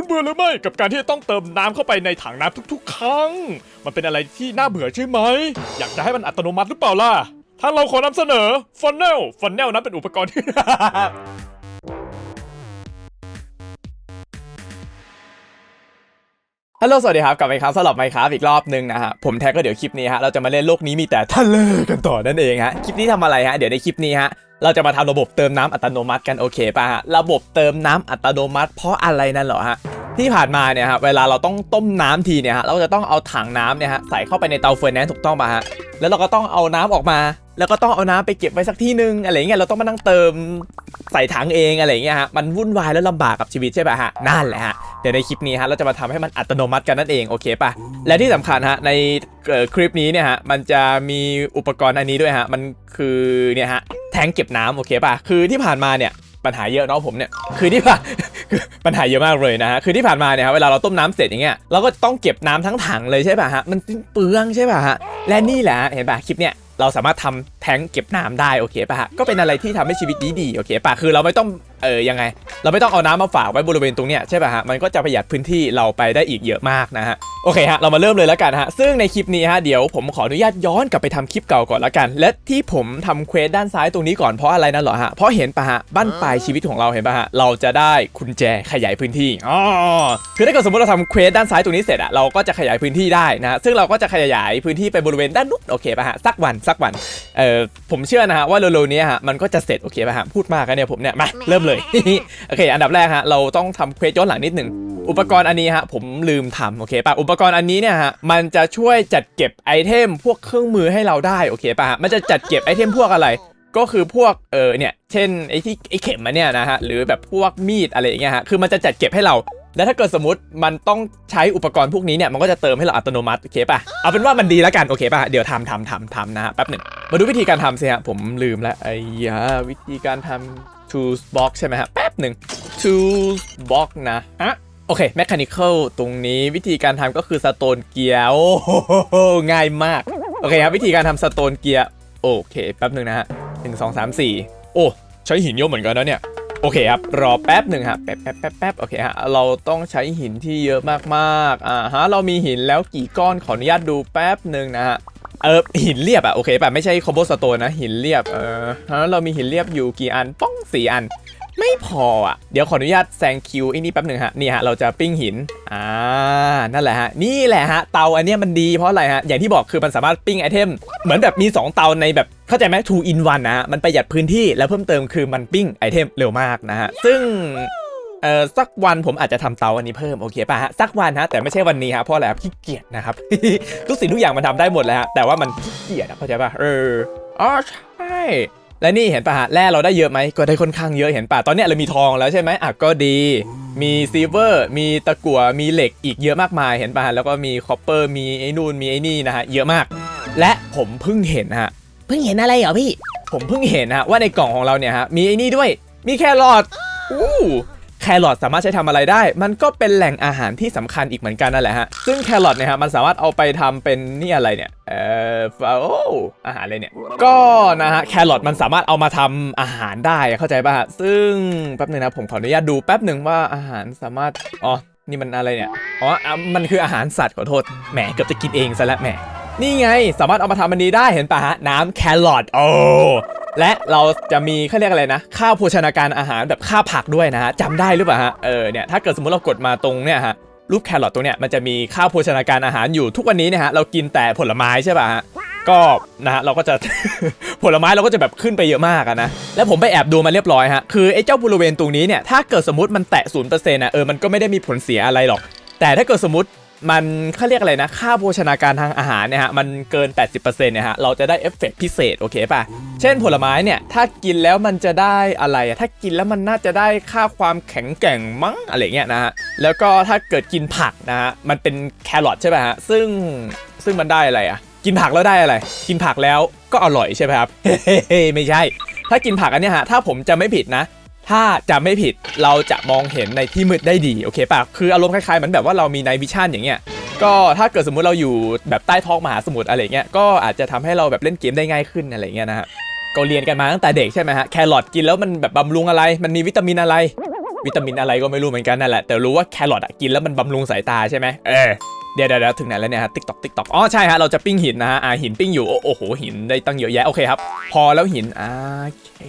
คุณเบื่อหรือไม่กับการที่จะต้องเติมน้ำเข้าไปในถังน้ำทุกๆ ครั้ง มันเป็นอะไรที่น่าเบื่อใช่ไหม อยากจะให้มันอัตโนมัติหรือเปล่าล่ะ ถ้าเราขอนำเสนอฟันเนลฟันเนลนั้นเป็นอุปกรณ์ที่ฮัลโหลสวัสดีครับกลับมาอีกครั้งสำหรับไมค์ครับอีกรอบนึงนะฮะผมแท็กก็เดี๋ยวคลิปนี้ฮะเราจะมาเล่นโลกนี้มีแต่ทะเลกันต่อนั่นเองฮะคลิปนี้ทำอะไรฮะเดี๋ยวในคลิปนี้ฮะ เราจะมาทำระบบเติมน้ำอัตโนมัติกันโอเคป่ะฮะระบบเติมน้ำอัตโนมัติ เพราะอะไรนั่นเหรอฮะที่ผ่านมาเนี่ยฮะเวลาเราต้องต้มน้ำทีเนี่ยฮะเราจะต้องเอาถังน้ำเนี่ยฮะใส่เข้าไปในเตาเฟอร์แนนซ์ถูกต้องป่ะฮะแล้วเราก็ต้องเอาน้ำออกมา แล้วก็ต้องเอาน้ำไปเก็บไว้สักที่หนึงอะไรเงี้ยเราต้องมานั่งเติมใส่ถังเองอะไรเงี้ยฮะมันวุ่นวายแล้วลำบากกับชีวิตใช่ป่ะฮะนั่นแหละฮะเดี๋ยวในคลิปนี้ฮะเราจะมาทำให้มันอัตโนมัติกันนั่นเองโอเคป่ะและที่สำคัญฮะในคลิปนี้เนี่ยฮะมันจะมีอุปกรณ์อันนี้ด้วยฮะมันคือเนี่ยฮะ แทงเก็บน้ำโอเคป่ะคือที่ผ่านมาเนี่ยปัญหาเยอะเนาะผมเนี่ยคือที่ผ่านคือปัญหาเยอะมากเลยนะฮะคือที่ผ่านมาเนี่ยครับเวลาเราต้มน้ำเสร็จอย่างเงี้ยเราก็ต้องเก็บน้ำทั้งถังเลยใช่ป่ะฮะมันเปลืองใช่ป่ะฮะและนี่แหละเห็นป่ะคลิปเนี่ยเราสามารถทำแทงเก็บน้ำได้โอเคป่ะฮะก็เป็นอะไรที่ทำให้ชีวิตดีดีโอเคป่ะคือเราไม่ต้อง เออยังไง เราไม่ต้องเอาน้ำมาฝากไว้บริเวณตรงเนี้ยใช่ป่ะฮะมันก็จะประหยัดพื้นที่เราไปได้อีกเยอะมากนะฮะโอเคฮะเรามาเริ่มเลยแล้วกันฮะซึ่งในคลิปนี้ฮะเดี๋ยวผมขออนุญาตย้อนกลับไปทำคลิปเก่าก่อนแล้วกัน และที่ผมทำเควสด้านซ้ายตรงนี้ก่อนเพราะอะไรนั่นเหรอฮะเพราะเห็นป่ะฮะบ้านปลายชีวิตของเราเห็นป่ะฮะเราจะได้กุญแจขยายพื้นที่อ๋อคือถ้าเกิดสมมติเราทำเควสด้านซ้ายตรงนี้เสร็จอะเราก็จะขยายพื้นที่ได้นะฮะซึ่งเราก็จะขยายพื้นที่ไปบริเวณด้านนู้นโอเคป่ะฮะสักวันสักวันเอ่อผมเชื่อนะฮะว่าเร็วๆนี้ฮะมันก็จะเสร็จโอเคป่ะฮะพูดมากนะเนี่ยผมเนี่ยมาเริ่มเลย โอเค อันดับแรกฮะ เราต้องทำเควสย้อนหลังนิดหนึ่ง อุปกรณ์อันนี้ฮะ ผมลืมทำโอเคป่ะ อุปกรณ์อันนี้เนี่ยฮะ มันจะช่วยจัดเก็บไอเทมพวกเครื่องมือให้เราได้ โอเคป่ะฮะ มันจะจัดเก็บไอเทมพวกอะไร ก็คือพวก เออ เนี่ย เช่น ไอที่ไอเข็มมันเนี่ยนะฮะ หรือแบบพวกมีดอะไรอย่างเงี้ยฮะ คือมันจะจัดเก็บให้เรา แล้วถ้าเกิดสมมติมันต้องใช้อุปกรณ์พวกนี้เนี่ย มันก็จะเติมให้เราอัตโนมัติ โอเคป่ะ เอาเป็นว่ามันดีแล้วกัน โอเคป่ะ เดี๋ยวทำทำทำทำนะฮะ แป๊บหนึ่งมาดูวิธีการทำสิฮะ ผมลืมล้วไอ้ยาวิธีการทำ tools box ใช่ไหมฮะแป๊บหนึ่ง tools box นะฮะโอเค mechanical ตรงนี้วิธีการทำก็คือ stone gear โอ้โหง่ายมาก โอเคครับ วิธีการทำ stone gear โอเคแป๊บหนึ่งนะฮะหนึ่งสองสามสี่โอ้ ใช้หินเยอะเหมือนกันนะเนี่ยโอเคครับ รอแป๊บหนึ่งฮะแป๊บแป๊บแป๊บแป๊บโอเคฮะ เราต้องใช้หินที่เยอะมากๆ อ่าฮะ เรามีหินแล้วกี่ก้อนขออนุญาตดูแป๊บหนึ่งนะฮะ เออหินเรียบอะโอเคป่ะไม่ใช่คอมโบสโตนนะหินเรียบเออแล้วเรามีหินเรียบอยู่กี่อันป้องสี่อัน ไม่พออะ เดี๋ยวขออนุญาตแซงคิวไอ้นี่แป๊บหนึ่งฮะนี่ฮะเราจะปิ้งหินอ่านั่นแหละฮะนี่แหละฮะเตาอันเนี้ยมันดีเพราะอะไรฮะอย่างที่บอกคือมันสามารถปิ้งไอเทมเหมือนแบบมี 2 เตาในแบบเข้าใจไหม two in one นะฮะมันประหยัดพื้นที่แล้วเพิ่มเติมคือมันปิ้งไอเทมเร็วมากนะฮะซึ่ง เอ่อสักวันผมอาจจะทำเตาอันนี้เพิ่มโอเคป่ะฮะสักวันฮะแต่ไม่ใช่วันนี้ฮะเพราะอะไรครับขี้เกียจนะครับทุกสิ่งทุกอย่างมันทำได้หมดแล้วฮะแต่ว่ามันขี้เกียจอะเข้าใจป่ะเอออ๋อใช่และนี่เห็นป่ะฮะแร่เราได้เยอะไหมก็ได้ค่อนข้างเยอะเห็นป่ะตอนเนี้ยเรามีทองแล้วใช่ไหมอะก็ดี มีซิลเวอร์ มีตะกั่วมีเหล็กอีกเยอะมากมายเห็นป่ะฮะแล้วก็มีคอปเปอร์มีไอ้นู่นมีไอ้นี่นะฮะเยอะมาก และผมเพิ่งเห็นฮะเพิ่งเห็นอะไรเหรอพี่ ผมเพิ่งเห็นฮะว่าในกล่องของเราเนี่ยฮะมีไอ้นี่ด้วย มีแครอทอู้แค รอทสามารถใช้ทำอะไรได้ มันก็เป็นแหล่งอาหารที่สำคัญอีกเหมือนกันนั่นแหละฮะ ซึ่งแครอทเนี่ยฮะมันสามารถเอาไปทำเป็นนี่อะไรเนี่ย เอ่อโอ้อาหารอะไรเนี่ย ก็นะฮะแครอทมันสามารถเอามาทำอาหารได้เข้าใจป่ะฮะซึ่งแป๊บหนึงนะผมขออนุญาตดูแป๊บหนึ่งว่าอาหารสามารถ อ๋อ นี่มันอะไรเนี่ย อ๋อ มันคืออาหารสัตว์ขอโทษ แหมเกือบจะกินเองซะแล้วแหมนี่ไง สามารถเอามาทำอันนี้ได้เห็นปะฮะ น้ำแครอทโอ้ และเราจะมีเขาเรียกอะไรนะ ข้าวโภชนาการอาหารแบบข้าวผักด้วยนะฮะจำได้หรือเปล่าฮะ เออเนี่ยถ้าเกิดสมมติเรากดมาตรงเนี่ยฮะรูปแครอทตรงเนี้ยมันจะมีข้าวโภชนาการอาหารอยู่ทุกวันนี้เนี่ยฮะเรากินแต่ผลไม้ใช่ป่ะฮะก็นะฮะเราก็จะ ผลไม้เราก็จะแบบขึ้นไปเยอะมากอะนะแล้วผมไปแอบดูมาเรียบร้อยฮะคือไอ้เจ้าบริเวณตรงนี้เนี่ยถ้าเกิดสมมติมันแตะศูนย์เปอร์เซ็นต์ะเออมันก็ไม่ได้มีผลเสียอะไรหรอก แต่ถ้าเกิดสมมติ มันเขาเรียกอะไรนะ ค่าโภชนาการทางอาหารเนี่ยฮะ มันเกิน 80%เนี่ยฮะ เราจะได้เอฟเฟกต์พิเศษ โอเคป่ะ เช่นผลไม้เนี่ย ถ้ากินแล้วมันจะได้อะไรถ้ากินแล้วมันน่าจะได้ค่าความแข็งแกร่งมั้งอะไรเงี้ยนะฮะ แล้วก็ถ้าเกิดกินผักนะฮะ มันเป็นแครอทใช่ป่ะฮะ ซึ่งซึ่งมันได้อะไรอะกินผักแล้วได้อะไร กินผักแล้วก็อร่อยใช่ไหมครับเฮ้ไม่ใช่ ถ้ากินผักอันนี้ฮะ ถ้าผมจะไม่ผิดนะ ถ้าจะไม่ผิดเราจะมองเห็นในที่มืดได้ดีโอเคป่ะคืออารมณ์คล้ายๆเหมือนแบบว่าเรามีในวิชั่นอย่างเงี้ยก็ถ้าเกิดสมมุติเราอยู่แบบใต้ท้องมหาสมุทรอะไรเงี้ยก็อาจจะทำให้เราแบบเล่นเกมได้ง่ายขึ้นอะไรเงี้ยนะฮะก็เรียนกันมาตั้งแต่เด็กใช่ไหมฮะแครอทกินแล้วมันแบบบำรุงอะไร มันมีวิตามินอะไร วิตามินอะไรก็ไม่รู้เหมือนกันนั่นแหละแต่รู้ว่าแครอทอะกินแล้วมันบำรุงสายตาใช่ไหมเออเดี๋ยวเดี๋ยวถึงไหนแล้วเนี่ยฮะติ๊กตอกติ๊กตอกอ๋อใช่ฮะเราจะปิ้งหินนะฮะอ่าหินปิ้งอยู่โอ้โอ้โหหินได้ตั้งเยอะแยะโอเคครับพอแล้วหินอ่าโอเค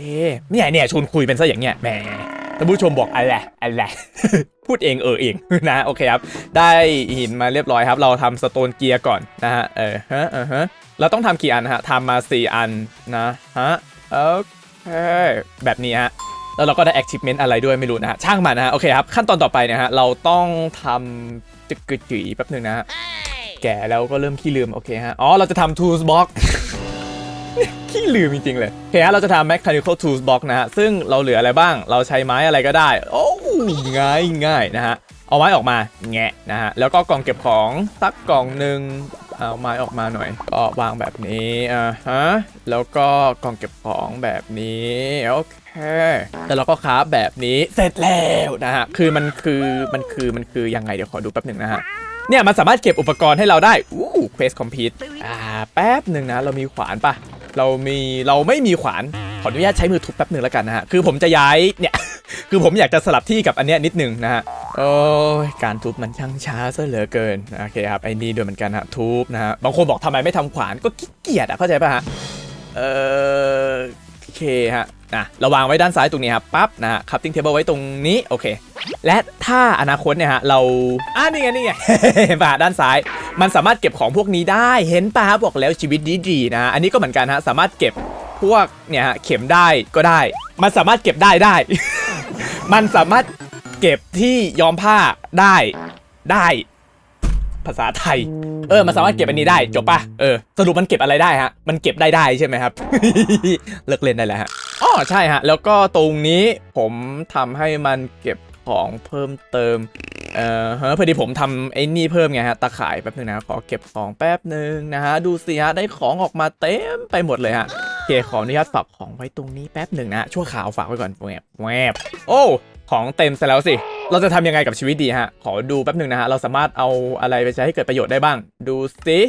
เนี่ยเนี่ยชวนคุยเป็นซะอย่างเงี้ยแหมท่านผู้ชมบอกอะไรอะไรพูดเองเออเองนะโอเคครับได้หินมาเรียบร้อยครับ เราทำสโตนเกียร์ก่อนนะฮะเออฮะเออฮะเราต้องทำกี่อันฮะทำมา 4 อันนะฮะโอเคแบบนี้ฮะ แล้วเราก็ได้ achievement อะไรด้วยไม่รู้นะฮะช่างมันนะฮะโอเคครับขั้นตอนต่อไปนะฮะเราต้องทำจึกกึ๋ยแป๊บหนึ่งนะฮะแก่แล้วก็เริ่มขี้ลืมโอเคฮะอ๋อเราจะทำ tools box ขี้ลืมจริงๆเลยโอเคฮะเราจะทำ mechanical tools box นะฮะซึ่งเราเหลืออะไรบ้างเราใช้ไม้อะไรก็ได้ โอ้ง่ายง่ายนะฮะเอาไม้ออกมาแงะนะฮะแล้วก็กล่องเก็บของสักกล่องหนึ่งเอาไม้ออกมาหน่อย ก็วางแบบนี้อ่าฮะแล้วก็กล่องเก็บของแบบนี้โอเค แล้วเราก็คราแบบนี้เสร็จแล้วนะฮะ คือมันคือมันคือมันคือยังไงเดี๋ยวขอดูแป๊บหนึ่งนะฮะ เนี่ยมันสามารถเก็บอุปกรณ์ให้เราได้ อู้เควสคอมพิวต์อ่าแป๊บหนึ่งนะ เรามีขวานปะเรามีเราไม่มีขวาน ขออนุญาตใช้มือทุบแป๊บหนึ่งแล้วกันนะฮะ คือผมจะย้ายเนี่ย คือผมอยากจะสลับที่กับอันเนี้ยนิดหนึงนะฮะ โอ้ยการทุบมันช่างช้าซะเหลือเกิน โอเคครับไอ้นี่ด้วยเหมือนกันฮะทุบนะฮะ บางคนบอกทำไมไม่ทำขวานก็ขี้เกียจอะเข้าใจป่ะฮะ เออ เคฮะนะเราวางไว้ด้านซ้ายตรงนี้ครับปั๊บนะฮะ crafting table ไว้ตรงนี้โอเค และถ้าอนาคตเนี่ยฮะเราอ่านี่ไงนี่ไงเห็นป่ะด้านซ้าย มันสามารถเก็บของพวกนี้ได้เห็นป่ะบอกแล้วชีวิตดีๆนะฮะอันนี้ก็เหมือนกันฮะสามารถเก็บพวกเนี่ยฮะเข็มได้ก็ได้ มันสามารถเก็บได้ได้ มันสามารถเก็บที่ย้อมผ้าได้ได้ ภาษาไทย เออ มันสามารถเก็บอันนี้ได้จบปะเออ สรุปมันเก็บอะไรได้ฮะ มันเก็บได้ได้ใช่ไหมครับ เลิกเล่นได้แล้วฮะ อ๋อ ใช่ฮะ แล้วก็ตรงนี้ผมทำให้มันเก็บของเพิ่มเติม เอ่อเฮ้ยพอดีผมทำไอ้นี่เพิ่มไงฮะ ตะข่ายแป๊บนึงนะ ขอเก็บของแป๊บนึงนะฮะ ดูสิฮะ ได้ของออกมาเต็มไปหมดเลยฮะโอเค ขออนุญาตฝากของไว้ตรงนี้แป๊บหนึ่งนะ ชั่วข่าวฝากไว้ก่อนแวบแวบโอ้ ของเต็มซะแล้วสิ เราจะทำยังไงกับชีวิตดีฮะ ขอดูแป๊บหนึ่งนะฮะ เราสามารถเอาอะไรไปใช้ให้เกิดประโยชน์ได้บ้าง ดูสิ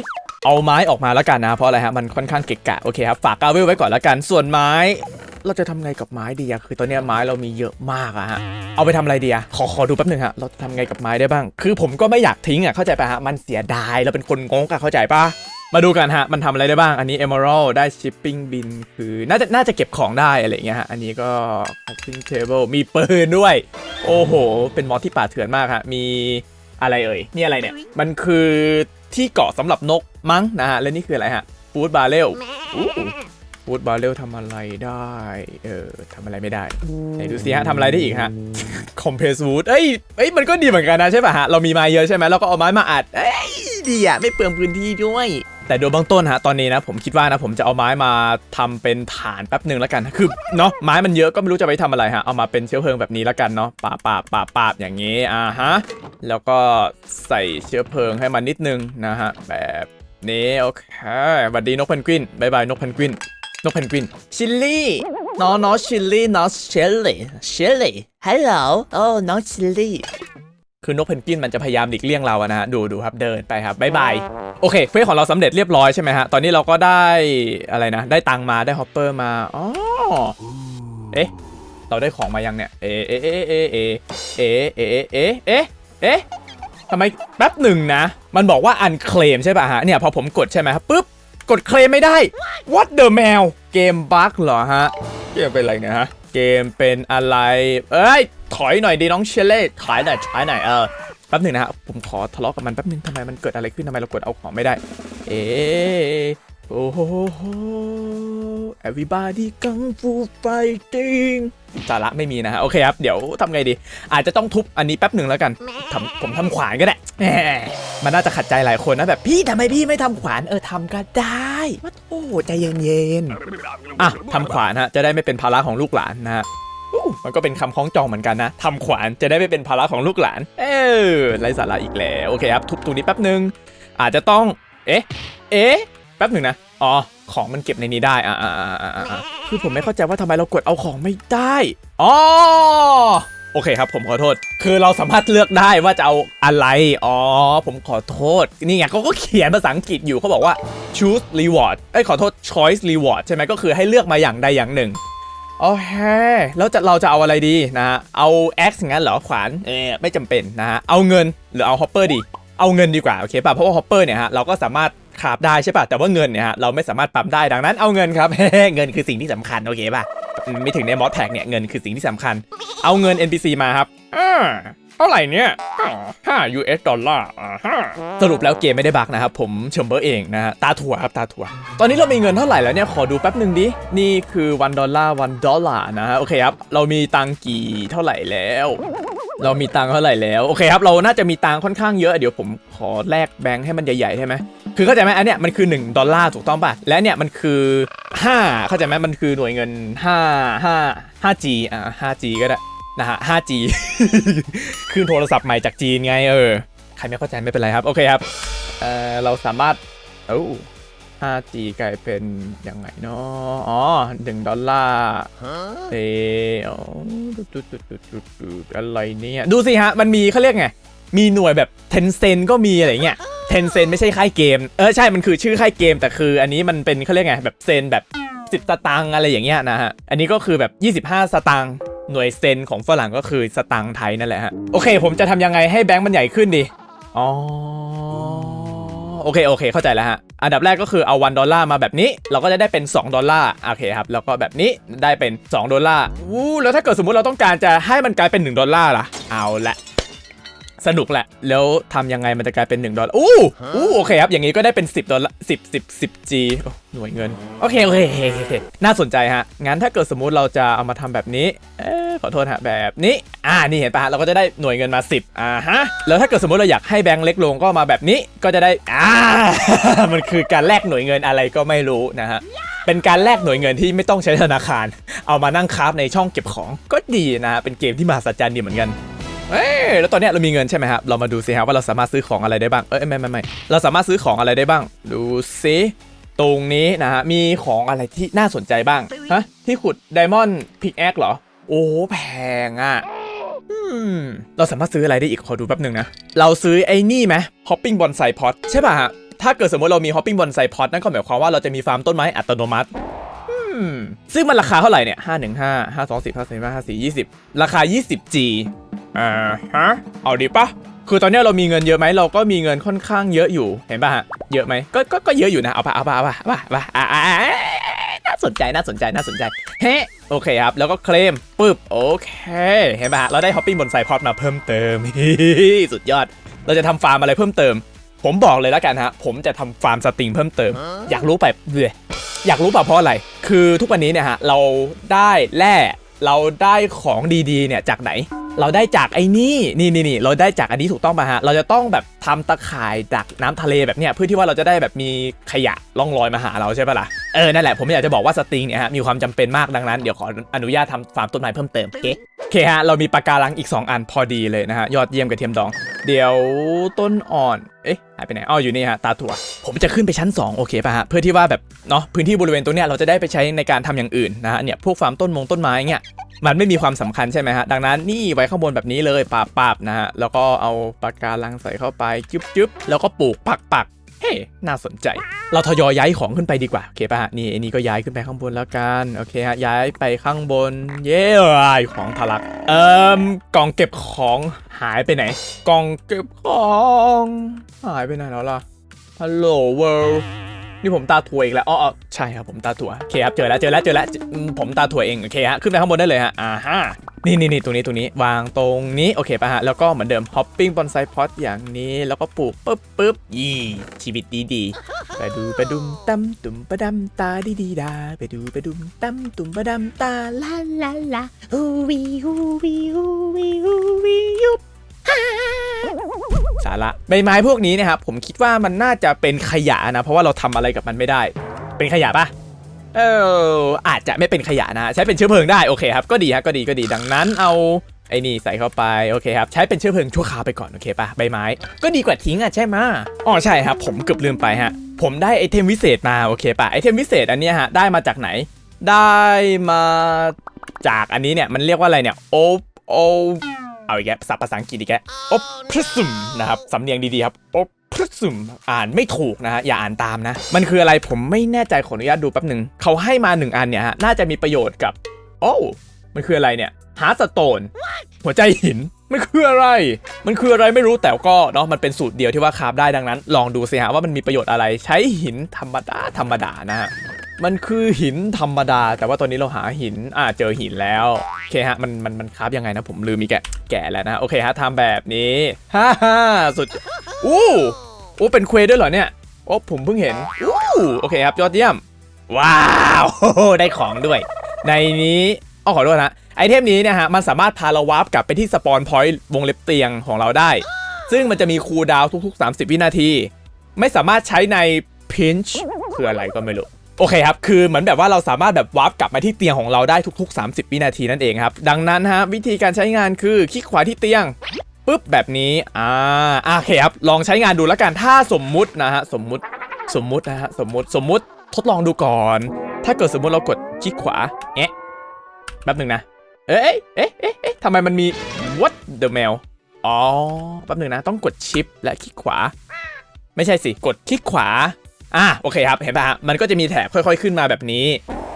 เอาไม้ออกมาแล้วกันนะ เพราะอะไรฮะ มันค่อนข้างเกะกะ โอเคครับ ฝากกาเวลไว้ก่อนแล้วกัน ส่วนไม้ เราจะทำไงกับไม้ดีอะคือตอนนี้ไม้เรามีเยอะมากอะฮะ เอาไปทำอะไรดีอะขอขอดูแป๊บหนึ่งฮะ เราจะทำไงกับไม้ได้บ้าง คือผมก็ไม่อยากทิ้งอะเข้าใจปะฮะ มันเสียดาย เราเป็นคนงงอะเข้าใจปะ มาดูกันฮะ มันทำอะไรได้บ้าง อันนี้ Emerald ได้ Shipping Bin คือน่าจะน่าจะเก็บของได้อะไรอย่างเงี้ยฮะ อันนี้ก็ Crafting Table มีปืนด้วย โอ้โห เป็นมอสที่ป่าเถื่อนมากฮะ มีอะไรเอ่ย นี่อะไรเนี่ย มันคือที่เกาะสำหรับนกมั้งนะฮะ และนี่คืออะไรฮะ Food Barrel อู้ฟูดบาเรลทำอะไรได้ เออทำอะไรไม่ได้ ไหนดูสิฮะทำอะไรได้อีกฮะคอมเพรสวูดเอ้ยเอ้ย มันก็ดีเหมือนกันนะใช่ป่ะฮะ เรามีไม้เยอะใช่ไหมเราก็เอาไม้มาอัด เอ้ย ดีอะ ไม่เปลืองพื้นที่ด้วย แต่โดยเบื้องต้นฮะตอนนี้นะผมคิดว่านะผมจะเอาไม้มาทำเป็นฐานแป๊บหนึ่งแล้วกันคือเนาะไม้มันเยอะก็ไม่รู้จะไปทำอะไรฮะเอามาเป็นเชื้อเพลิงแบบนี้แล้วกันเนาะปาปาปาปาอย่างนี้อ่าฮะแล้วก็ใส่เชื้อเพลิงให้มันนิดนึงนะฮะแบบนี้โอเคสวัสดีนกเพนกวินบายบายนกเพนกวินนกเพนกวินชิลลี่น้องน้องชิลลี่น้องเชลลี่เชลลี่ฮัลโหลโอ้น้องชิลลี่ คือนกเพนกวินมันจะพยายามหลีกเลี่ยงเราอะนะฮะ ดูดูครับเดินไปครับบายบาย โอเคเควสของเราสำเร็จเรียบร้อยใช่ไหมฮะ ตอนนี้เราก็ได้อะไรนะ ได้ตังมาได้ฮอปเปอร์มา อ๋อ เอ๊ะ เราได้ของมายังเนี่ย เอ๊ะเอ๊ะเอ๊ะเอ๊ะเอ๊ะเอ๊ะเอ๊ะเอ๊ะเอ๊ะเอ๊ะทำไมแป๊บหนึ่งนะ มันบอกว่าอันเคลมใช่ป่ะฮะ เนี่ยพอผมกดใช่ไหมครับปุ๊บ กดเคลมไม่ได้ What the mail เกมบั๊กเหรอฮะ เกมเป็นอะไรเนี่ยฮะ เกมเป็นอะไร เอ้ย ถอยหน่อยดีน้องเชลเล่ถอยหน่อยถอยหน่อยเออแป๊บหนึ่งนะฮะผมขอทะเลาะกับมันแป๊บหนึ่งทำไมมันเกิดอะไรขึ้นทำไมเรากดเอาของไม่ได้ เอ๊โอ้โห everybody kung fu fighting สาระไม่มีนะฮะโอเคครับ เดี๋ยวทำไงดี อาจจะต้องทุบอันนี้แป๊บหนึ่งแล้วกันทำผมทำขวานก็ได้แหมมันน่าจะขัดใจหลายคนนะแบบพี่ทำไมพี่ไม่ทำขวานเออทำก็ได้ว่าโอ้ใจเย็นๆอะทำขวานฮะจะได้ไม่เป็นภาระของลูกหลานนะฮะ มันก็เป็นคำคล้องจองเหมือนกันนะทำขวานจะได้ไม่เป็นภาระของลูกหลาน เออไรสาระอีกแล้ว โอเคครับ ทุบตรงนี้แป๊บหนึ่งอาจจะต้อง เอ๊ะ เอ๊ะ แป๊บหนึ่งนะ อ๋อ ของมันเก็บในนี้ได้อ่าอ่าอ่าอ่าอ่าคือผมไม่เข้าใจว่าทำไมเรากดเอาของไม่ได้ อ๋อโอเคครับผมขอโทษ คือเราสามารถเลือกได้ว่าจะเอาอะไร อ๋อ ผมขอโทษ นี่ไงเขาก็เขียนภาษาอังกฤษอยู่เขาบอกว่า choose reward เอ้ยขอโทษ choice reward ใช่ไหมก็คือให้เลือกมาอย่างใดอย่างหนึ่ง โอเคแล้วจะเราจะเอาอะไรดีนะฮะเอา X งั้นเหรอขวานเออไม่จำเป็นนะฮะเอาเงินหรือเอาฮอปเปอร์ดี เอาเงินดีกว่าโอเคป่ะเพราะว่าฮอปเปอร์เนี่ยฮะเราก็สามารถคราฟได้ใช่ป่ะแต่ว่าเงินเนี่ยฮะเราไม่สามารถปั๊มได้ดังนั้นเอาเงินครับเงินคือสิ่งที่สำคัญโอเคป่ะไม่ถึงในมอสแท็กเนี่ยเงินคือสิ่งที่สำคัญ เอาเงิน NPC มาครับอ ท่าไหร่เนี่ยอ๋อห้า US ดอลลาร์อ่าฮะสรุปแล้วเกมไม่ได้บักนะครับผมเชมเบอร์เองนะฮะตาถั่วครับตาถั่ว ตอนนี้เรามีเงินเท่าไหร่แล้วเนี่ย ขอดูแป๊บหนึ่งดิ นี่คือ1ดอลลาร์1ดอลลาร์นะฮะโอเคครับ เรามีตังค์กี่เท่าไหร่แล้ว เรามีตังค์เท่าไหร่แล้ว โอเคครับเราน่าจะมีตังค์ค่อนข้างเยอะเดี๋ยวผมขอแลกแบงค์ให้มันใหญ่ๆใช่ไหมคือเข้าใจไหมอันเนี้ยมันคือ 1 ดอลลาร์ถูกต้องป่ะ และเนี่ยมันคือ 5 เข้าใจไหมมันคือหน่วยเงิน 5 5 5G อ่า 5G ก็ได้ นะฮะ 5G คือโทรศัพท์ใหม่จากจีนไงเออ ใครไม่เข้าใจไม่เป็นไรครับ โอเคครับเออเราสามารถเอ้า 5G กลายเป็นยังไงเนาะอ๋อ1ดอลลาร์เอออ๋อดุดดุดดุดดุดดุดดุดอะไรเนี่ย ดูสิฮะ มันมีเขาเรียกไง มีหน่วยแบบเทนเซนก็มีอะไรเงี้ยเทนเซนไม่ใช่ค่ายเกม เออ ใช่มันคือชื่อค่ายเกม แต่คืออันนี้มันเป็นเขาเรียกไง แบบเซนแบบ 10 สตางค์อะไรอย่างเงี้ยนะฮะ อันนี้ก็คือแบบ 25 สตางค์ หน่วยเซนของฝรั่งก็คือสตางค์ไทยนั่นแหละฮะโอเค ผมจะทำยังไงให้แบงค์มันใหญ่ขึ้นดีอ๋อโอเคโอเค เข้าใจแล้วฮะ อันดับแรกก็คือเอา1ดอลลาร์มาแบบนี้ เราก็จะได้เป็น 2 ดอลลาร์โอเคครับ แล้วก็แบบนี้ได้เป็น 2 ดอลลาร์วู้แล้วถ้าเกิดสมมุติเราต้องการจะให้มันกลายเป็น 1 ดอลลาร์ล่ะ เอาละ สนุกแหละ แล้วทำยังไงมันจะกลายเป็น1ดอลลาร์อู้อู้โอเคครับ อย่างนี้ก็ได้เป็น 10ดอลลาร์10 10 10 G โอ้หน่วยเงินโอเคโอเคโอเคโอเคน่าสนใจฮะ งั้นถ้าเกิดสมมุติเราจะเอามาทำแบบนี้ เอ๊ะขอโทษฮะแบบนี้ อ่า นี่เห็นปะฮะเราก็จะได้หน่วยเงินมา 10 อ่าฮะ แล้วถ้าเกิดสมมติเราอยากให้แบงค์เล็กลงก็มาแบบนี้ ก็จะได้ อ่า มันคือการแลกหน่วยเงินอะไรก็ไม่รู้นะฮะเป็นการแลกหน่วยเงินที่ไม่ต้องใช้ธนาคาร เอามานั่งคราฟในช่องเก็บของก็ดีนะฮะเป็นเกมที่มหัศจรรย์ดีเหมือนกัน เอ้ยแล้วตอนเนี้ยเรามีเงินใช่ไหมครับเรามาดูซิครับว่าเราสามารถซื้อของอะไรได้บ้างเอ้ยไม่ไม่ไม่เราสามารถซื้อของอะไรได้บ้าง ดูซิตรงนี้นะฮะมีของอะไรที่น่าสนใจบ้างฮะที่ขุดไดมอนด์พิกแอคเหรอ โอ้แพงอะเราสามารถซื้ออะไรได้อีกขอดูแป๊บหนึ่งนะ เราซื้อไอ้นี่ไหมฮอปปิ้งบอนไซพอตใช่ป่ะฮะถ้าเกิดสมมติเรามีฮอปปิ้งบอนไซพอตนั่นก็หมายความว่าเราจะมีฟาร์มต้นไม้อัตโนมัติซึ่งมันราคาเท่าไหร่เนี่ยห้าหนึ่งห้าห้าสองสิบห้าสี่ห้าห้าสี่ยี่สิบราคา 20G อ่าฮะ เอาดีปะคือตอนนี้เรามีเงินเยอะไหมเราก็มีเงินค่อนข้างเยอะอยู่ เห็นป่ะฮะ เยอะไหมก็ก็ก็เยอะอยู่นะ เอาปะเอาปะเอาปะเอาปะเอาปะอ่าอ่าอ่าน่าสนใจ น่าสนใจ น่าสนใจ เฮ้โอเคครับ แล้วก็เคลมปึ๊บ โอเค เห็นป่ะฮะเราได้ฮอปปิ้งบนไซพอดมาเพิ่มเติมสุดยอด เราจะทำฟาร์มอะไรเพิ่มเติม ผมบอกเลยแล้วกันฮะ ผมจะทำฟาร์มสติงเพิ่มเติม อยากรู้ไปเบื่ออยากรู้ป่ะเพราะอะไร คือทุกวันนี้เนี่ยฮะ เราได้แร่เราได้ของดีๆเนี่ยจากไหนเราได้จากไอ้นี่นี่นี่นี่เราได้จากอันนี้ถูกต้องป่ะฮะ เราจะต้องแบบทำตะข่ายดักน้ำทะเลแบบเนี้ยเพื่อที่ว่าเราจะได้แบบมีขยะล่องลอยมาหาเราใช่ปะล่ะเออนั่นแหละผมอยากจะบอกว่าสติงเนี่ยฮะมีความจำเป็นมากดังนั้นเดี๋ยวขออนุญาตทำฟาร์มต้นไม้เพิ่มเติมโอเคโอเคฮะเรามีปะการังอีก 2 อันพอดีเลยนะฮะยอดเยี่ยมกระเทียมดอง เดี๋ยวต้นอ่อนเอ๊ะหายไปไหนอ๋ออยู่นี่ฮะตาถั่วผมจะขึ้นไปชั้น 2 โอเคป่ะฮะเพื่อที่ว่าแบบเนาะพื้นที่บริเวณตรงเนี้ยเราจะได้ไปใช้ในการทำอย่างอื่นนะฮะเนี่ยพวกฟาร์มต้นมงต้นไม้เงี้ย มันไม่มีความสำคัญใช่ไหมฮะ ดังนั้นนี่ไว้ข้างบนแบบนี้เลยปาบปาบนะฮะ แล้วก็เอาปากการังใส่เข้าไปจึ๊บจึ๊บแล้วก็ปลูกปักปักเฮ้น่าสนใจ เราทยอยย้ายของขึ้นไปดีกว่า โอเคป่ะฮะ นี่ไอ้นี่ก็ย้ายขึ้นไปข้างบนแล้วกัน โอเคฮะ ย้ายไปข้างบน เย้ของทะลัก เอ่มกล่องเก็บของหายไปไหน กล่องเก็บของ หายไปไหนแล้วล่ะ ฮัลโหลเวิลด์ นี่ผมตาถั่วอีกแล้วอ๋อใช่ครับผมตาถั่วโอเคครับเจอแล้วเจอแล้วเจอแล้วผมตาถั่วเองโอเคฮะขึ้นไปข้างบนได้เลยฮะอ่าฮะนี่นี่นี่ตรงนี้ตรงนี้วางตรงนี้โอเคป่ะฮะแล้วก็เหมือนเดิมฮอปปิ้งบอนไซพอตอย่างนี้แล้วก็ปลูกปุ๊บปุ๊บยี่ชีวิตดีดีไปดูไปดุมตั้มตุ่มประดำตาดีดีดาไปดูไปดุมตั้มตุ่มประดำตาลาลาลาฮูวีฮูวีฮูวีฮูวียุบ สาระใบไม้พวกนี้นะครับผมคิดว่ามันน่าจะเป็นขยะนะเพราะว่าเราทำอะไรกับมันไม่ได้ เป็นขยะปะเอออาจจะไม่เป็นขยะนะ ใช้เป็นเชื้อเพลิงได้โอเคครับก็ดีฮะก็ดีก็ดีดังนั้นเอาไอ้นี่ใส่เข้าไปโอเคครับใช้เป็นเชื้อเพลิงชั่วคราวไปก่อนโอเคปะใบไม้ ก็ดีกว่าทิ้งอะใช่ไหมอ๋อใช่ครับผมเกือบลืมไปฮะผมได้ไอเทมวิเศษมาโอเคปะไอเทมวิเศษอันนี้ฮะได้มาจากไหน ได้มาจากอันนี้เนี่ยมันเรียกว่าอะไรเนี่ยโอโอ เอาอีกแล้วศัพท์ภาษาอังกฤษอีกแล้วโอพริซึมนะครับสำเนียงดีๆครับโอพริซึมอ่านไม่ถูกนะฮะอย่าอ่านตามนะ มันคืออะไรผมไม่แน่ใจขออนุญาตดูแป๊บหนึ่งเขาให้มาหนึ่งอันเนี่ยฮะน่าจะมีประโยชน์กับ โอ้มันคืออะไรเนี่ยฮาร์สโตนหัวใจหินมันคืออะไร มันคืออะไรไม่รู้แต่ก็เนาะมันเป็นสูตรเดียวที่ว่าคาฟได้ดังนั้น ลองดูสิฮะว่ามันมีประโยชน์อะไรใช้หินธรรมดาธรรมดานะฮะ มันคือหินธรรมดา แต่ว่าตอนนี้เราหาหินอ่าเจอหินแล้ว โอเคฮะ มันมันมันคราฟยังไงนะผมลืมมีแกะแกะแล้วนะ โอเคฮะทำแบบนี้ฮ่าฮ่าสุดอู้อู้เป็นเควด้วยเหรอเนี่ยโอ้ผมเพิ่งเห็นอู้โอเคครับยอดเยี่ยม ว้าวได้ของด้วย ในนี้อ้อขอโทษนะไอเทมนี้เนี่ยฮะมันสามารถพาเราวาร์ปกลับไปที่สปอนพอยต์วงเล็บเตียงของเราได้ ซึ่งมันจะมีคูลดาวทุกๆ 30 วินาที ไม่สามารถใช้ใน pinch คืออะไรก็ไม่รู้ โอเคครับ คือเหมือนแบบว่าเราสามารถแบบวาร์ปกลับมาที่เตียงของเราได้ทุก ๆ 30 วินาทีนั่นเองครับ ดังนั้นฮะวิธีการใช้งานคือคลิกขวาที่เตียงปุ๊บแบบนี้อ่าอ่าโอเคครับ ลองใช้งานดูแล้วกัน ถ้าสมมุตินะฮะ สมมุติ สมมุตินะฮะ สมมุติ สมมุติทดลองดูก่อน ถ้าเกิดสมมุติเรากดคลิกขวา เอ๊ะ แป๊บหนึ่งนะ เอ๊ะ เอ๊ะ เอ๊ะ เอ๊ะทำไมมันมี what the mail อ๋อ แป๊บหนึ่งนะ ต้องกดชิปและคลิกขวา ไม่ใช่สิ กดคลิกขวา อะโอเคครับเห็นป่ะฮะมันก็จะมีแถบค่อย ๆขึ้นมาแบบนี้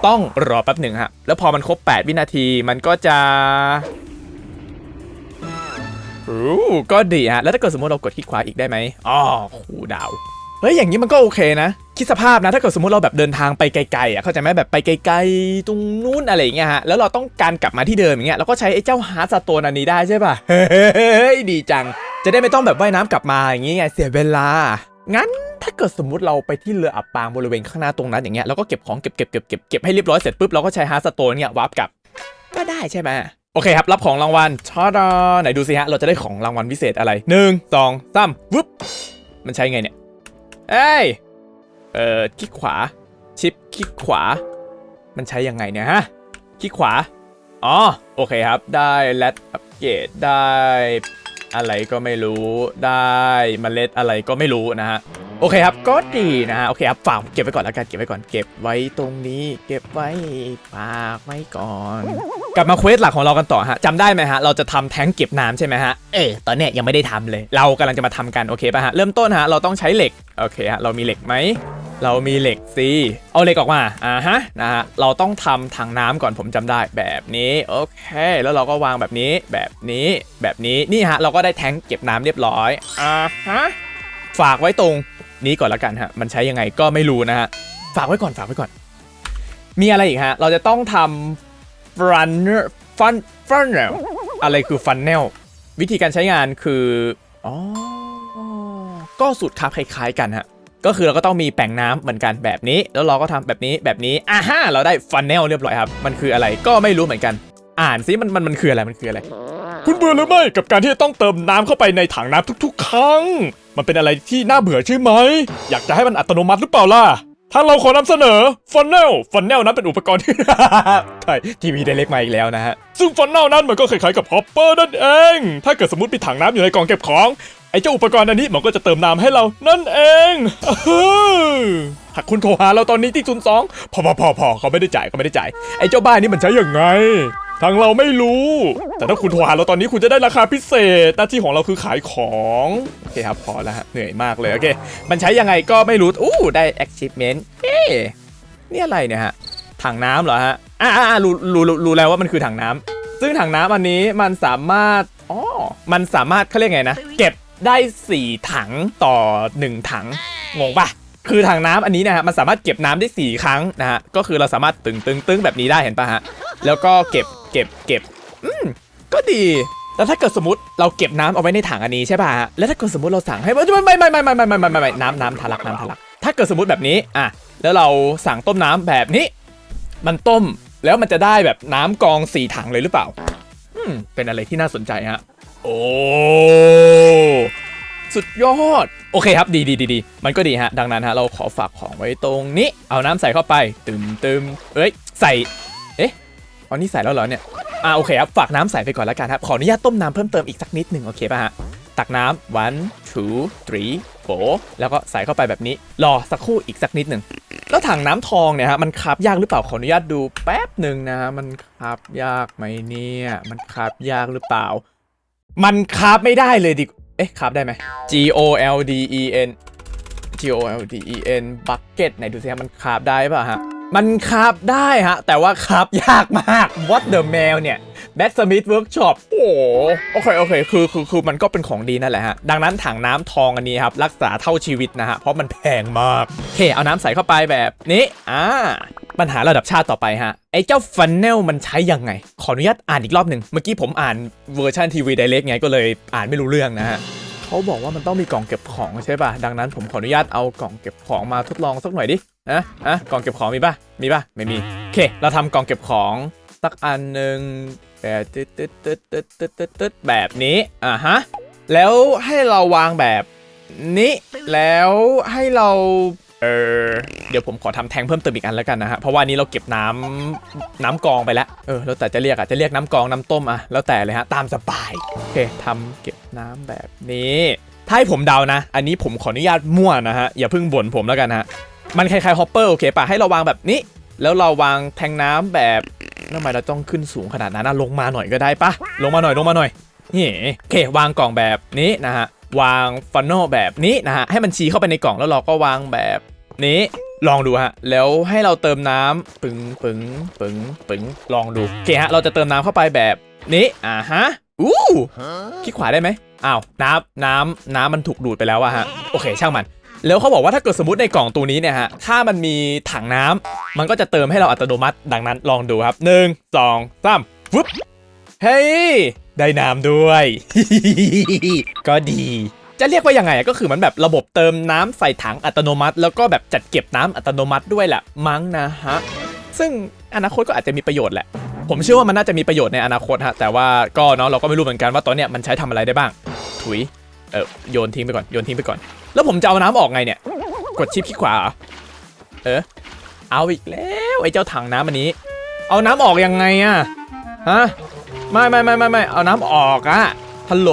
ต้องรอแป๊บหนึ่งฮะแล้วพอมันครบ 8 วินาทีมันก็จะอู้ก็ดีฮะแล้วถ้าเกิดสมมติเรากดคลิกขวาอีกได้ไหมอ๋อคูดาวเฮ้ยอย่างนี้มันก็โอเคนะคิดสภาพนะถ้าเกิดสมมติเราแบบเดินทางไปไกลๆอะเข้าใจไหมแบบไปไกลๆตรงนู้นอะไรอย่างเงี้ยฮะแล้วเราต้องการกลับมาที่เดิมอย่างเงี้ยเราก็ใช้ไอ้เจ้าฮาร์ดสโตนอันนี้ได้ใช่ป่ะเฮ้ยดีจัง จะได้ไม่ต้องแบบว่ายน้ำกลับมาอย่างงี้ไงเสียเวลา งั้นถ้าเกิดสมมุติเราไปที่เรืออับปางบริเวณข้างหน้าตรงนั้นอย่างเงี้ยแล้วก็เก็บของเก็บเก็บเก็บเก็บเก็บให้เรียบร้อยเสร็จปุ๊บเราก็ใช้ฮาร์ดสโตนเนี่ยวาร์ปกลับก็ได้ใช่ไหมโอเคครับรับของรางวัลชาดาไหนดูสิฮะเราจะได้ของรางวัลพิเศษอะไรหนึ่งสองสามวึบมันใช้ไงเนี่ยเอ้ยเอ่อคลิกขวาชิปคลิกขวา มันใช้ยังไงเนี่ยฮะคลิกขวาอ๋อโอเคครับได้แรดอัปเกรดได้ อะไรก็ไม่รู้ได้เมล็ดอะไรก็ไม่รู้นะฮะโอเคครับก็ดีนะฮะโอเคครับฝากเก็บไว้ก่อนแล้วกันเก็บไว้ก่อนเก็บไว้ตรงนี้ เก็บไว้ฝากไว้ก่อนกลับมาเควสหลักของเรากันต่อฮะจำได้ไหมฮะเราจะทำแท้งเก็บน้ำใช่ไหมฮะเออตอนเนี้ยยังไม่ได้ทำเลย เรากำลังจะมาทำกันโอเคป่ะฮะเริ่มต้นฮะเราต้องใช้เหล็กโอเคฮะเรามีเหล็กไหม เรามีเหล็กสิเอาเหล็กออกมา อ่าฮะ นะฮะ เราต้องทำถังน้ำก่อนผมจำได้แบบนี้ โอเค แล้วเราก็วางแบบนี้ แบบนี้ แบบนี้ นี่ฮะ เราก็ได้แท้งเก็บน้ำเรียบร้อย อ่าฮะ ฝากไว้ตรงนี้ก่อนละกันฮะ มันใช้ยังไงก็ไม่รู้นะฮะ ฝากไว้ก่อน ฝากไว้ก่อน มีอะไรอีกฮะ เราจะต้องทำ funnel fun funnel อะไรคือ funnel วิธีการใช้งานคือ อ๋อ ก็สูตรคาบคล้ายๆกันฮะ ก็คือเราก็ต้องมีแปลงน้ำเหมือนกันแบบนี้ แล้วเราก็ทำแบบนี้แบบนี้อ่าฮะเราได้ funnel เรียบร้อยครับ มันคืออะไรก็ไม่รู้เหมือนกัน อ่านซิมันมันมันคืออะไรมันคืออะไร คุณเบื่อหรือไม่กับการที่จะต้องเติมน้ำเข้าไปในถังน้ำทุก ๆ ครั้ง มันเป็นอะไรที่น่าเบื่อใช่ไหมอยากจะให้มันอัตโนมัติหรือเปล่าล่ะทางเราขอนำเสนอฟันเนลฟันเนลนั้นเป็นอุปกรณ์ที่ใช่ทีวีได้เล็กมาอีกแล้วนะฮะ ซึ่งฟันเนลนั้นมันก็คล้ายๆกับฮอปเปอร์นั่นเอง ถ้าเกิดสมมติมีถังน้ำอยู่ในกล่องเก็บของ อ้เจ้าอุปกรณ์อันนี้มันก็จะเติมน้ำให้เรานั่นเองหากคุณโทรหาเราตอนนี้ที่ศูนย์สองพอพอพอพอเขาไม่ได้จ่ายเขาไม่ได้จ่ายไอ้เจ้าบ้านนี่มันใช้ยังไงทางเราไม่รู้ แต่ถ้าคุณโทรหาเราตอนนี้คุณจะได้ราคาพิเศษ หน้าที่ของเราคือขายของโอเคครับพอแล้วฮะเหนื่อยมากเลยโอเค มันใช้ยังไงก็ไม่รู้อู้ได้ achievement เอ๊ะนี่อะไรเนี่ยฮะถังน้ำเหรอฮะอ่าอ่ารู้รู้รู้รู้แล้วว่ามันคือถังน้ำซึ่งถังน้ำอันนี้มันสามารถอ๋อมันสามารถเขาเรียกไงนะ เก็บ ได้ 4 ถังต่อ 1 ถัง งงปะคือถังน้ำอันนี้นะฮะมันสามารถเก็บน้ำได้ 4 ครั้งนะฮะก็คือเราสามารถตึงตึงตึงแบบนี้ได้เห็นปะฮะแล้วก็เก็บเก็บเก็บอืมก็ดีแล้วถ้าเกิดสมมติเราเก็บน้ำเอาไว้ในถังอันนี้ใช่ป่ะฮะแล้วถ้าเกิดสมมติเราสั่งให้ไม่ไม่ไม่ไม่ไม่ไม่ไม่ไม่ไม่ไม่น้ำน้ำทะลักน้ำทะลัก ถ้าเกิดสมมติแบบนี้อะแล้วเราสั่งต้มน้ำแบบนี้ มันต้มแล้วมันจะได้แบบน้ำกองสี่ถังเลยหรือเปล่า อืมเป็นอะไรที่น่าสนใจฮะ โอ้สุดยอด โอเคครับ ดีดีดีดีมันก็ดีฮะ ดังนั้นฮะ เราขอฝากของไว้ตรงนี้ เอาน้ำใส่เข้าไป ตึมตึมเอ้ย ใส่ เอ๊ะอ๋อนี่ใส่แล้วเหรอเนี่ย อ่าโอเคครับ ฝากน้ำใส่ไปก่อนแล้วกันครับ ขออนุญาตต้มน้ำเพิ่มเติมอีกสักนิดหนึ่งโอเคป่ะฮะ ตักน้ำ one two three four แล้วก็ใส่เข้าไปแบบนี้ รอสักครู่อีกสักนิดหนึ่ง แล้วถังน้ำทองเนี่ยฮะ มันคาบยากหรือเปล่า ขออนุญาตดูแป๊บหนึ่งนะฮะ มันคาบยากไหมเนี่ย มันคาบยากหรือเปล่า มันคาบไม่ได้เลยดิ เอ๊ะคาบได้ไหม G O L D E N G O L D E N bucket ไหนดูสิฮะมันคาบได้ป่ะฮะ มันคาบได้ฮะ แต่ว่าคาบยากมาก What the Mail เนี่ย Back Smith Workshop โอ้โหโอเคโอเคคือคือคือมันก็เป็นของดีนั่นแหละฮะ ดังนั้นถังน้ำทองอันนี้ครับ รักษาเท่าชีวิตนะฮะ เพราะมันแพงมากโอเคเอาน้ำใส่เข้าไปแบบนี้อ่าปัญหาระดับชาติต่อไปฮะ ไอ้เจ้าฟันเนลมันใช้ยังไง ขออนุญาตอ่านอีกรอบหนึ่งเมื่อกี้ผมอ่านเวอร์ชันทีวีไดเรกไงก็เลยอ่านไม่รู้เรื่องนะฮะเขาบอกว่ามันต้องมีกล่องเก็บของใช่ป่ะ ดังนั้นผมขออนุญาตเอากล่องเก็บของมาทดลองสักหน่อยดินะอะกล่องเก็บของมีป่ะ มีป่ะ ไม่มี โอเค เราทำกล่องเก็บของสักอันหนึ่ง ตึ๊ดตึ๊ดตึ๊ดตึ๊ดตึ๊ดตึ๊ดตึ๊ดแบบนี้อ่าฮะแล้วให้เราวางแบบนี้แล้วให้เราเออเดี๋ยวผมขอทำแทงเพิ่มเติมอีกอันแล้วกันนะฮะเพราะว่าอันนี้เราเก็บน้ำน้ำกองไปแล้วเออแล้วแต่จะเรียกอะจะเรียกน้ำกองน้ำต้มอะแล้วแต่เลยฮะตามสบายโอเคทำเก็บน้ำแบบนี้ถ้าให้ผมเดานะ อันนี้ผมขออนุญาตมั่วนะฮะ อย่าเพิ่งบ่นผมแล้วกันฮะ มันคล้ายๆฮอปเปอร์โอเคป่ะ ให้เราวางแบบนี้ แล้วเราวางแทงน้ำแบบทำไมเราต้องขึ้นสูงขนาดนั้นนะลงมาหน่อยก็ได้ปะลงมาหน่อยลงมาหน่อยนี่โอเควางกล่องแบบนี้นะฮะวางฟันโนแบบนี้นะฮะให้มันชี้เข้าไปในกล่องแล้วเราก็วางแบบนี้ลองดูฮะ แล้วให้เราเติมน้ำปึงปึงปึงปึงลองดูโอเคฮะเราจะเติมน้ำเข้าไปแบบนี้อ่าฮะอู้คลิกขวาได้ไหมอ้าวน้ำน้ำน้ำมันถูกดูดไปแล้วอะฮะโอเคช่างมัน แล้วเขาบอกว่าถ้าเกิดสมมติในกล่องตัวนี้เนี่ยฮะ ถ้ามันมีถังน้ำมันก็จะเติมให้เราอัตโนมัติ ดังนั้นลองดูครับหนึ่งสองสามฟึบเฮ้ย ได้น้ำด้วย ก็ดี จะเรียกว่ายังไงก็คือมันแบบระบบเติมน้ำใส่ถังอัตโนมัติ แล้วก็แบบจัดเก็บน้ำอัตโนมัติด้วยแหละมั้งนะฮะ ซึ่งอนาคตก็อาจจะมีประโยชน์แหละผมเชื่อว่ามันน่าจะมีประโยชน์ในอนาคตฮะ แต่ว่าก็เนาะเราก็ไม่รู้เหมือนกันว่าตอนเนี้ยมันใช้ทำอะไรได้บ้าง ถุย เออโยนทิ้งไปก่อน โยนทิ้งไปก่อน แล้วผมจะเอาน้ำออกไงเนี่ย กดชิปคลิกขวา เออ เอาอีกแล้วไอ้เจ้าถังน้ำอันนี้ เอาน้ำออกยังไงอะฮะ ไม่ไม่ไม่ไม่ไม่เอาน้ำออกอะฮัลโหล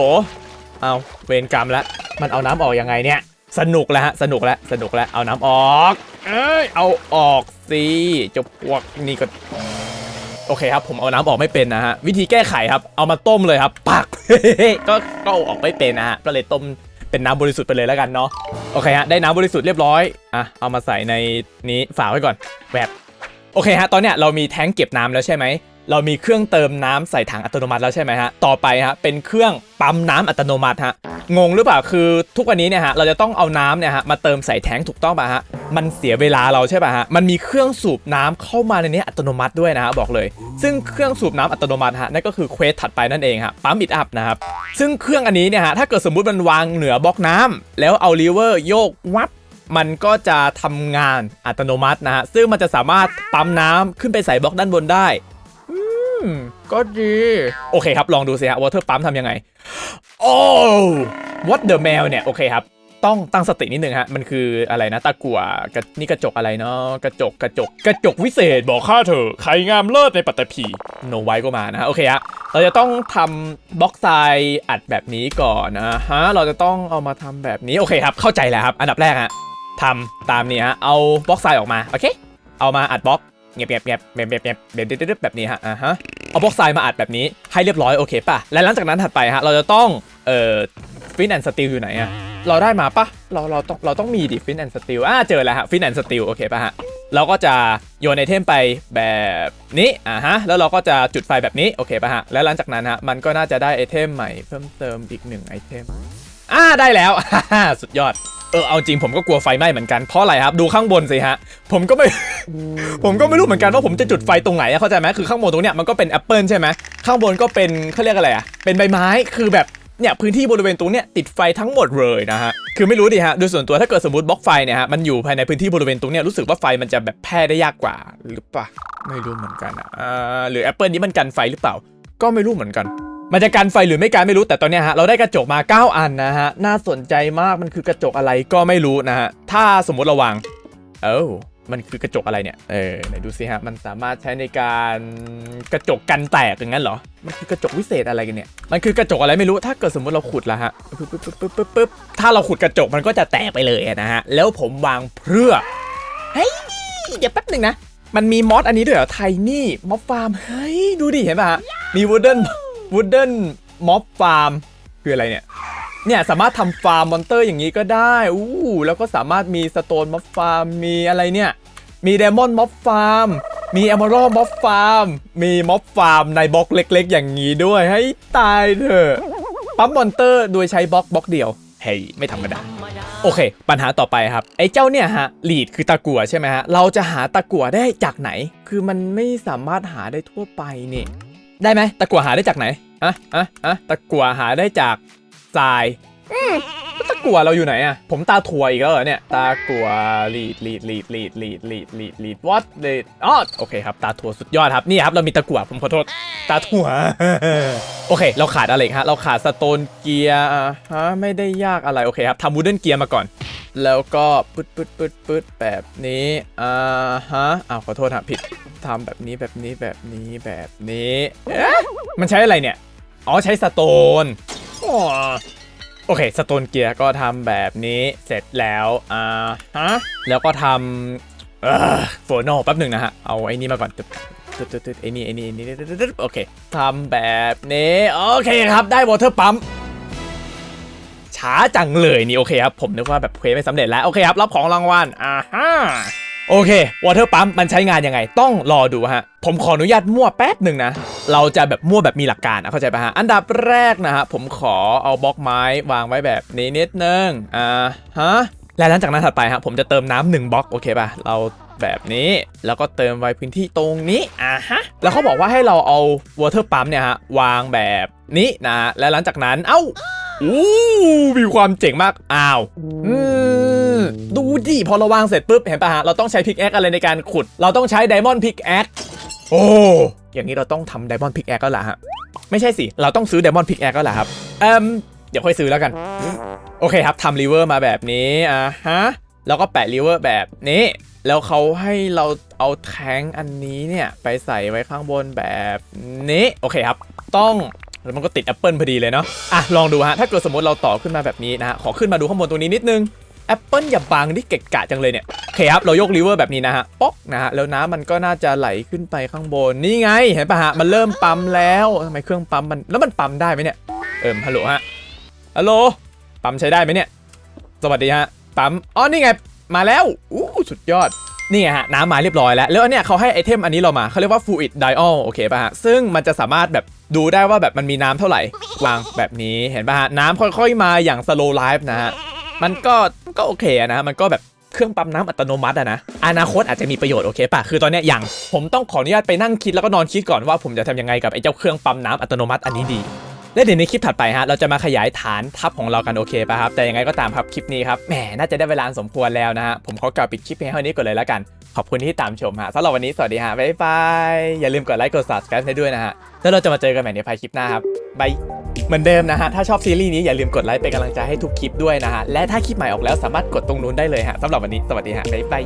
เอาเวรกรรมแล้วมันเอาน้ำออกยังไงเนี่ย สนุกแล้วฮะ สนุกแล้ว สนุกแล้ว เอาน้ำออก เอ้ย เอาออกสิจ้าพวกนี่ก็โอเคครับ ผมเอาน้ำออกไม่เป็นนะฮะ วิธีแก้ไขครับ เอามาต้มเลยครับปักก็ก็ออกไม่เป็นนะฮะก็เลยต้ม เป็นน้ำบริสุทธิ์ไปเลยแล้วกันเนาะโอเคฮะได้น้ำบริสุทธิ์เรียบร้อยอะเอามาใส่ในนี้ฝาไว้ก่อนแบบโอเคฮะตอนเนี้ยเรามีแท้งเก็บน้ำแล้วใช่ไหม เรามีเครื่องเติมน้ำใส่ถังอัตโนมัติแล้วใช่ไหมฮะ ต่อไปฮะเป็นเครื่องปั๊มน้ำอัตโนมัติฮะ งงหรือเปล่าคือทุกวันนี้เนี่ยฮะเราจะต้องเอาน้ำเนี่ยฮะมาเติมใส่แทงถูกต้องป่ะฮะ มันเสียเวลาเราใช่ป่ะฮะ มันมีเครื่องสูบน้ำเข้ามาในนี้อัตโนมัติด้วยนะฮะบอกเลย ซึ่งเครื่องสูบน้ำอัตโนมัติฮะนั่นก็คือเควสถัดไปนั่นเองฮะปั๊มอิดอัพนะครับ ซึ่งเครื่องอันนี้เนี่ยฮะถ้าเกิดสมมุติมันวางเหนือบล็อกน้ำแล้วเอาลีเวอร์โยกวับมันก็จะทำงานอัตโนมัตินะฮะ ซึ่งมันจะสามารถปั๊มน้ำขึ้นไปใส่บล็อกด้านบนได้ ก็ดี โอเคครับ ลองดูสิฮะวอเตอร์ปั๊มทำยังไง โอ้ what the mail เนี่ย โอเคครับ ต้องตั้งสตินิดนึงฮะ มันคืออะไรนะ ตะกั่วกระนี่กระจกอะไรเนาะกระจกกระจก กระจกวิเศษบอกข้าเถอะใครงามเลิศในปัตตภีโนไว้ก็มานะ โอเคฮะเราจะต้องทำบล็อกทรายอัดแบบนี้ก่อนนะฮะเราจะต้องเอามาทำแบบนี้โอเคครับ เข้าใจแล้วครับ อันดับแรกฮะทำตามนี้ฮะเอาบล็อกทรายออกมาโอเค เอามาอัดบล็อก เงียบเงียบเงียบเงียบเงียบเงียบเงียบเงียบแบบนี้ฮะอ่าฮะเอาบล็อกทรายมาอัดแบบนี้ให้เรียบร้อยโอเคป่ะและหลังจากนั้นถัดไปฮะเราจะต้องเอ่อฟินแอนด์สติลอยู่ไหนอะเราได้มาปะเราเราต้องเราต้องมีดิฟินแอนด์สติลอ่าเจอแล้วฮะฟินแอนด์สติลโอเคป่ะฮะเราก็จะโยนไอเทมไปแบบนี้อ่าฮะแล้วเราก็จะจุดไฟแบบนี้โอเคป่ะฮะแล้วหลังจากนั้นฮะมันก็น่าจะได้ไอเทมใหม่เพิ่มเติมอีกหนึ่งไอเทม อ่าได้แล้ว สุดยอด เออเอาจริงผมก็กลัวไฟไหม้เหมือนกัน เพราะอะไรครับ ดูข้างบนสิฮะ ผมก็ไม่ ผมก็ไม่รู้เหมือนกันว่าผมจะจุดไฟตรงไหนอะเข้าใจไหมคือข้างบนตรงเนี้ยมันก็เป็นแอปเปิลใช่ไหมข้างบนก็เป็นเขาเรียกอะไรอะเป็นใบไม้คือแบบเนี่ยพื้นที่บริเวณตรงเนี้ยติดไฟทั้งหมดเลยนะฮะ คือไม่รู้ดิฮะ โดยส่วนตัวถ้าเกิดสมมติบล็อกไฟเนี่ยฮะ มันอยู่ภายในพื้นที่บริเวณตรงเนี้ยรู้สึกว่าไฟมันจะแบบแพร่ได้ยากกว่าหรือเปล่า ไม่รู้เหมือนกันอะอ่าหรือแอปเปิลนี้มันกันไฟหรือเปล่า ก็ไม่รู้เหมือนกัน มันจะกันไฟหรือไม่กันไม่รู้แต่ตอนนี้ฮะเราได้กระจกมา 9 อันนะฮะน่าสนใจมากมันคือกระจกอะไรก็ไม่รู้นะฮะถ้าสมมติเราวางเอ้ามันคือกระจกอะไรเนี่ย เออ ไหนดูสิฮะ มันสามารถใช้ในการกระจกกันแตกอย่างนั้นเหรอ มันคือกระจกวิเศษอะไรกันเนี่ย มันคือกระจกอะไรไม่รู้ ถ้าเกิดสมมติเราขุดละฮะ ปึ๊บปึ๊บปึ๊บปึ๊บปึ๊บถ้าเราขุดกระจกมันก็จะแตกไปเลยนะฮะ แล้วผมวางเพื่อ เฮ้ย เดี๋ยวแป๊บหนึ่งนะ มันมีมอสอันนี้ด้วยเหรอ ไทนี่มอบฟาร์ม เฮ้ย ดูดิ เห็นป่ะฮะมีวูดเดิล วูดเดิลม็อบฟาร์มคืออะไรเนี่ย เนี่ยสามารถทำฟาร์มมอนเตอร์อย่างนี้ก็ได้อู้แล้วก็สามารถมีสโตนมาฟาร์มมีอะไรเนี่ย มีเดมอนม็อบฟาร์มมีอม r ร l ม็อบฟาร์มมีม็อบฟาร์มในบล็อกเล็ก ๆ อย่างนี้ด้วย ให้ตายเถอะปั๊มมอนเตอร์โดยใช้บล็อกบล็อกเดียวเฮ้ยไม่ธรรมดาโอเค ปัญหาต่อไปครับ ไอ้เจ้าเนี่ยฮะลีดคือตะกั่วใช่ไหมฮะ เราจะหาตะกั่วได้จากไหน คือมันไม่สามารถหาได้ทั่วไปนี่ ได้ไหมตะกั่วหาได้จากไหนอะอะอะตะกั่วหาได้จากทราย อืมแล้วตะกั่วเราอยู่ไหนอะผมตาถั่วอีกแล้วเหรอเนี่ย ตากั่วลีดลีดลีดลีดลีดลีดลีดลีด what ลีดอ๋อโอเคครับ ตาถั่วสุดยอดครับ นี่ครับเรามีตะกั่วผมขอโทษ ตาถั่ว โอเค เราขาดอะไรฮะ เราขาดสโตนเกียร์อะฮะไม่ได้ยากอะไร โอเคครับทำวูดเดิลเกียร์มาก่อน แล้วก็ปึ๊ดปึ๊ดปึ๊ดปึ๊ดแบบนี้ อ่าฮะ อ้าวขอโทษฮะผิดทำแบบนี้แบบนี้แบบนี้แบบนี้เอ๊ะมันใช้อะไรเนี่ย อ๋อใช้สโตนอ๋อ โอเคสโตนเกียร์ก็ทำแบบนี้เสร็จแล้วอ่าฮะแล้วก็ทำเออโฟโนแป๊บหนึ่งนะฮะ เอาไอ้นี่มาก่อนตึ๊บตึ๊ดตึ๊ดตึ๊ดไอ้นี่ไอ้นี่ไอ้นี่ตึ๊ดตึ๊ดตึ๊ดโอเคทำแบบนี้โอเคครับได้วอเตอร์ปั๊มช้าจังเลยนี่โอเคครับผมนึกว่าแบบเควสไม่สำเร็จแล้วโอเคครับรับของรางวัลอ่าฮะ โอเควอเตอร์ปั๊มมันใช้งานยังไง ต้องรอดูฮะ ผมขออนุญาตมั่วแป๊บหนึ่งนะ เราจะแบบมั่วแบบมีหลักการนะเข้าใจป่ะฮะ อันดับแรกนะฮะ ผมขอเอาบล็อกไม้วางไว้แบบนี้นิดนึง อ่าฮะ และหลังจากนั้นถัดไปฮะ ผมจะเติมน้ำหนึ่งบล็อกโอเคป่ะ เราแบบนี้ แล้วก็เติมไว้พื้นที่ตรงนี้ อ่าฮะ แล้วเขาบอกว่าให้เราเอาวอเตอร์ปั๊มเนี่ยฮะวางแบบนี้นะ และหลังจากนั้น เอ้าอู้มีความเจ๋งมาก อ้าว อืม ดูดิพอเราวางเสร็จปุ๊บเห็นปะฮะเราต้องใช้พิกแอคอะไรในการขุด เราต้องใช้ไดมอนด์พิกแอคโอ้อย่างนี้เราต้องทำไดมอนด์พิกแอคก็ล่ะฮะไม่ใช่สิเราต้องซื้อไดมอนด์พิกแอคก็ล่ะครับเอ่มเดี๋ยวค่อยซื้อแล้วกัน โอเคครับทำรีเวอร์มาแบบนี้อ่าฮะแล้วก็แปะรีเวอร์แบบนี้แล้วเขาให้เราเอาแทงค์อันนี้เนี่ย ไปใส่ไว้ข้างบนแบบนี้ โอเคครับ ต้องแล้วมันก็ติดแอปเปิลพอดีเลยเนาะอะลองดูฮะ ถ้าเกิดสมมติเราต่อขึ้นมาแบบนี้นะฮะ ขอขึ้นมาดูข้างบนตรงนี้นิดนึง แอปเปิลอย่าบังที่เกะกะจังเลยเนี่ยโอเคครับเรายกรีเวอร์แบบนี้นะฮะป๊อกนะฮะแล้วน้ำมันก็น่าจะไหลขึ้นไปข้างบนนี่ไงเห็นปะฮะมันเริ่มปั๊มแล้วทำไมเครื่องปั๊มมันแล้วมันปั๊มได้ไหมเนี่ยเอิมฮัลโหลฮะฮัลโหลปั๊มใช้ได้ไหมเนี่ย สวัสดีฮะปั๊มอ๋อนี่ไงมาแล้วอู้สุดยอดนี่ฮะน้ำมาเรียบร้อยแล้ว แล้วอันเนี้ยเขาให้ไอเทมอันนี้เรามาเขาเรียกว่า fluid dial โอเคป่ะฮะ ซึ่งมันจะสามารถแบบดูได้ว่าแบบมันมีน้ำเท่าไหร่วางแบบนี้เห็นป่ะฮะ น้ำค่อยๆมาอย่าง slow life นะฮะ มันก็ก็โอเคนะมันก็แบบเครื่องปั๊มน้ำอัตโนมัติอะนะอนาคตอาจจะมีประโยชน์โอเคป่ะคือตอนเนี้ยยังผมต้องขออนุญาตไปนั่งคิดแล้วก็นอนคิดก่อนว่าผมจะทำยังไงกับไอ้เจ้าเครื่องปั๊มน้ำอัตโนมัติอันนี้ดีและเดี๋ยวในคลิปถัดไปฮะเราจะมาขยายฐานทัพของเรากันโอเคป่ะครับ แต่ยังไงก็ตามครับคลิปนี้ครับแหมน่าจะได้เวลาสมควรแล้วนะฮะผมขอกล่าวปิดคลิปเพียงเท่านี้ก่อนเลยแล้วกัน ขอบคุณที่ตามชมฮะสำหรับวันนี้สวัสดีฮะบ๊ายบายอย่าลืมกดไลค์กด subscribe ให้ด้วยนะฮะแล้วเราจะมาเจอกันใหม่ในภายคลิปหน้าครับบาย เหมือนเดิมนะฮะ ถ้าชอบซีรีส์นี้อย่าลืมกดไลค์เป็นกำลังใจให้ทุกคลิปด้วยนะฮะ และถ้าคลิปใหม่ออกแล้วสามารถกดตรงนู้นได้เลยฮะสำหรับวันนี้สวัสดีฮะบ๊ายบาย